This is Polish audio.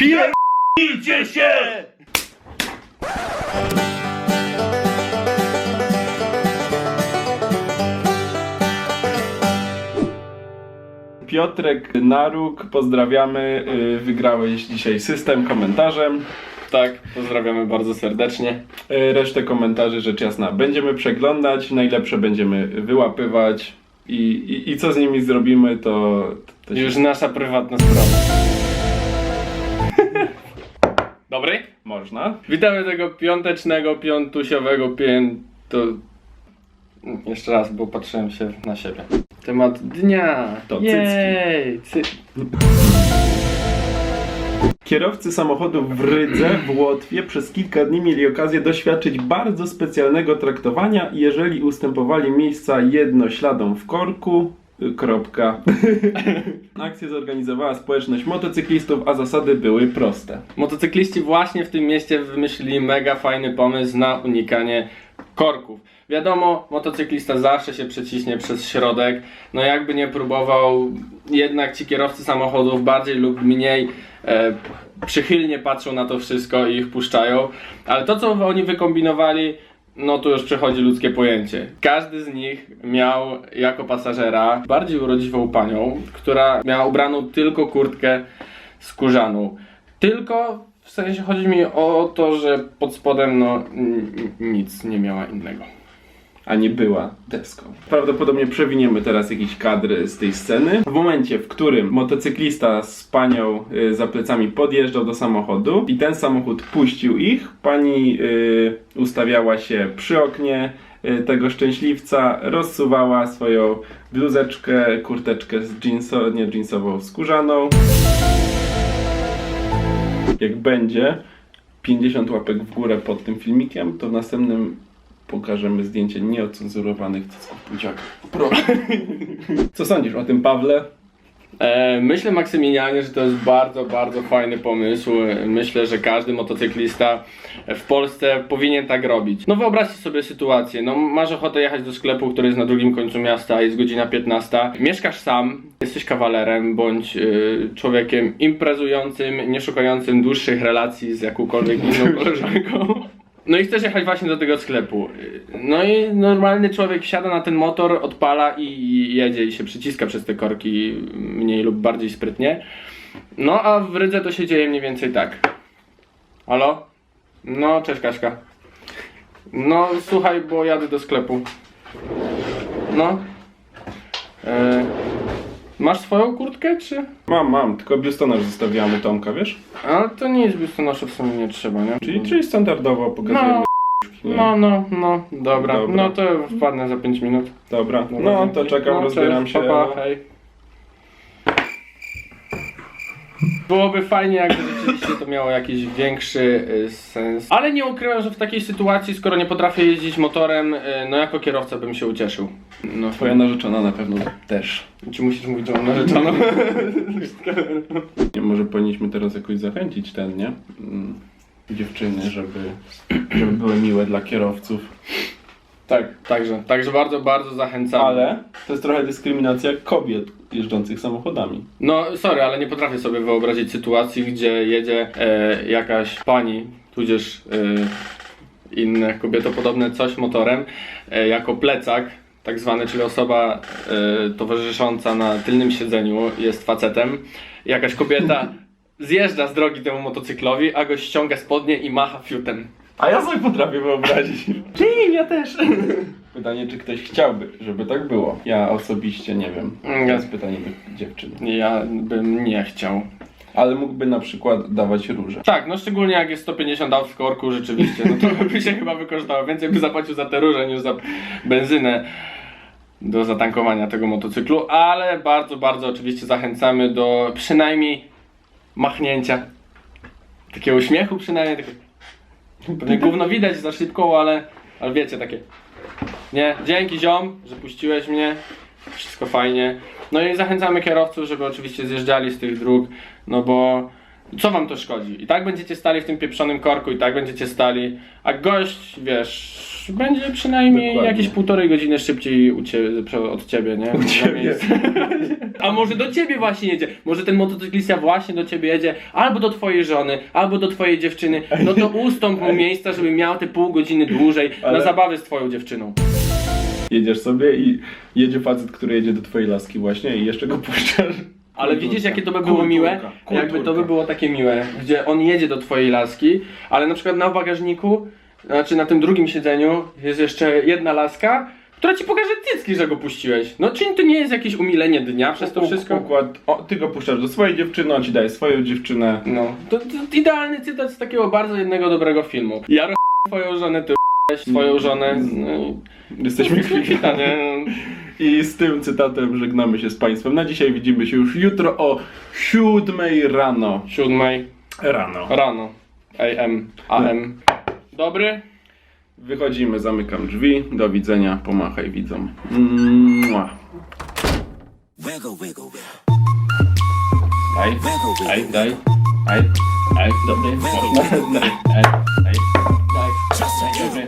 Pierdolcie się! Piotrek Naruk, pozdrawiamy. y, Wygrałeś dzisiaj system komentarzem. Tak, pozdrawiamy bardzo serdecznie. Y, Resztę komentarzy rzecz jasna będziemy przeglądać, najlepsze będziemy wyłapywać i, i, i co z nimi zrobimy to, to się Już nasza prywatna sprawa. Dobry? można. Witamy tego piątecznego, piątusiowego pięto... Jeszcze raz, bo patrzyłem się na siebie. Temat dnia. To cycki. Jej, cy... Kierowcy samochodów w Rydze w Łotwie przez kilka dni mieli okazję doświadczyć bardzo specjalnego traktowania, jeżeli ustępowali miejsca jednośladom w korku. Kropka. Akcję zorganizowała społeczność motocyklistów, a zasady były proste. Motocykliści właśnie w tym mieście wymyślili mega fajny pomysł na unikanie korków. Wiadomo, motocyklista zawsze się przeciśnie przez środek. No jakby nie próbował, jednak ci kierowcy samochodów bardziej lub mniej e, przychylnie patrzą na to wszystko i ich puszczają. Ale to, co oni wykombinowali, no to już przechodzi ludzkie pojęcie. Każdy z nich miał jako pasażera bardziej urodziwą panią, która miała ubraną tylko kurtkę skórzaną. Tylko w sensie chodzi mi o to, że pod spodem no nic nie miała innego. A nie była deską. Prawdopodobnie przewiniemy teraz jakiś kadr z tej sceny. W momencie, w którym motocyklista z panią y, za plecami podjeżdżał do samochodu i ten samochód puścił ich, pani y, ustawiała się przy oknie y, tego szczęśliwca, rozsuwała swoją bluzeczkę, kurteczkę z jeanso, nie jeansową, skórzaną. Jak będzie 50 łapek w górę pod tym filmikiem, to w następnym pokażemy zdjęcie nieocenzurowanych cycków. Proszę. Co sądzisz o tym, Pawle? E, myślę Maksymilianie, że to jest bardzo, bardzo fajny pomysł. Myślę, że każdy motocyklista w Polsce powinien tak robić. No wyobraźcie sobie sytuację. No masz ochotę jechać do sklepu, który jest na drugim końcu miasta, jest godzina 15. Mieszkasz sam, jesteś kawalerem bądź y, człowiekiem imprezującym, nie szukającym dłuższych relacji z jakąkolwiek inną koleżanką. No i chcesz jechać właśnie do tego sklepu. No i normalny człowiek wsiada na ten motor, odpala i jedzie i się przyciska przez te korki mniej lub bardziej sprytnie. No a w Rydze to się dzieje mniej więcej tak. Halo? No, cześć Kaśka. No, słuchaj, bo jadę do sklepu. No. E, masz swoją kurtkę, czy? Mam, mam, tylko biustonosz zostawiłam u Tomka, wiesz? Ale to nic, biustonosza w sumie nie trzeba, nie? Czyli, czyli standardowo pokazujemy. No. nie? No, no, no, dobra. Dobra. No to wpadnę za 5 minut. Dobra, no to czekam, No, rozbieram cześć, się. Pa, pa, hej. Byłoby fajnie, jakby rzeczywiście to miało jakiś większy y, sens. Ale nie ukrywam, że w takiej sytuacji, skoro nie potrafię jeździć motorem, y, no jako kierowca bym się ucieszył. No, Twoja narzeczona na pewno też. Czy musisz mówić, że mam narzeczoną? Nie, może powinniśmy teraz jakoś zachęcić ten, nie? Mm, Dziewczyny, żeby, żeby były miłe dla kierowców. tak, także, także bardzo, bardzo zachęcam. Ale to jest trochę dyskryminacja kobiet jeżdżących samochodami. No, sorry, ale nie potrafię sobie wyobrazić sytuacji, gdzie jedzie e, jakaś pani, tudzież e, inne kobietopodobne coś motorem, e, jako plecak, tak zwany, czyli osoba e, towarzysząca na tylnym siedzeniu jest facetem. Jakaś kobieta zjeżdża z drogi temu motocyklowi, a go ściąga spodnie i macha fiutem. A ja sobie potrafię wyobrazić. Czyli ja też. Pytanie, czy ktoś chciałby, żeby tak było? Ja osobiście nie wiem. To Nie. jest pytanie do dziewczyn. Ja bym nie chciał. Ale mógłby na przykład dawać róże. Tak, no szczególnie jak jest 150 aut w korku, rzeczywiście, no to by się chyba wykosztowało. Więcej by zapłacił za te róże niż za benzynę do zatankowania tego motocyklu, ale bardzo, bardzo oczywiście zachęcamy do przynajmniej machnięcia. Takiego uśmiechu przynajmniej. Takie... Pewnie gówno widać za szybko, ale, ale wiecie, takie. Nie, dzięki ziom, że puściłeś mnie. Wszystko fajnie. No i zachęcamy kierowców, żeby oczywiście zjeżdżali z tych dróg, no bo co wam to szkodzi? I tak będziecie stali w tym pieprzonym korku, i tak będziecie stali, a gość, wiesz, będzie przynajmniej Dokładnie. jakieś półtorej godziny szybciej u ciebie, od ciebie, nie? U Na ciebie. A może do ciebie właśnie jedzie? Może ten motocyklista właśnie do ciebie jedzie, albo do twojej żony, albo do twojej dziewczyny. No to ustąp mu miejsca, żeby miał te pół godziny dłużej na Ale- zabawę z twoją dziewczyną. Jedziesz sobie i jedzie facet, który jedzie do twojej laski właśnie i jeszcze go puszczasz. Ale Kulturka. widzisz, jakie to by było Kulturka. miłe? Kulturka. Jakby to by było takie miłe, gdzie on jedzie do twojej laski, ale na przykład na bagażniku, znaczy na tym drugim siedzeniu jest jeszcze jedna laska, która ci pokaże cycki, że go puściłeś. No czy to nie jest jakieś umilenie dnia przez to wszystko? Układ, o, ty go puszczasz do swojej dziewczyny, on ci daje swoją dziewczynę. No, to, to idealny cytat z takiego bardzo jednego dobrego filmu. Ja robię twoją żonę, ty robiłeś swoją żonę. No i Jesteśmy kwita, nie? I z tym cytatem żegnamy się z Państwem. Na dzisiaj widzimy się już jutro o 7 rano. Siódmej Rano. rano. AM. AM dobry. Wychodzimy, zamykam drzwi. Do widzenia, pomachaj widzom. Mua. Daj, daj, daj, daj, daj, dobry, mocno, daj, daj, daj, daj, dobry,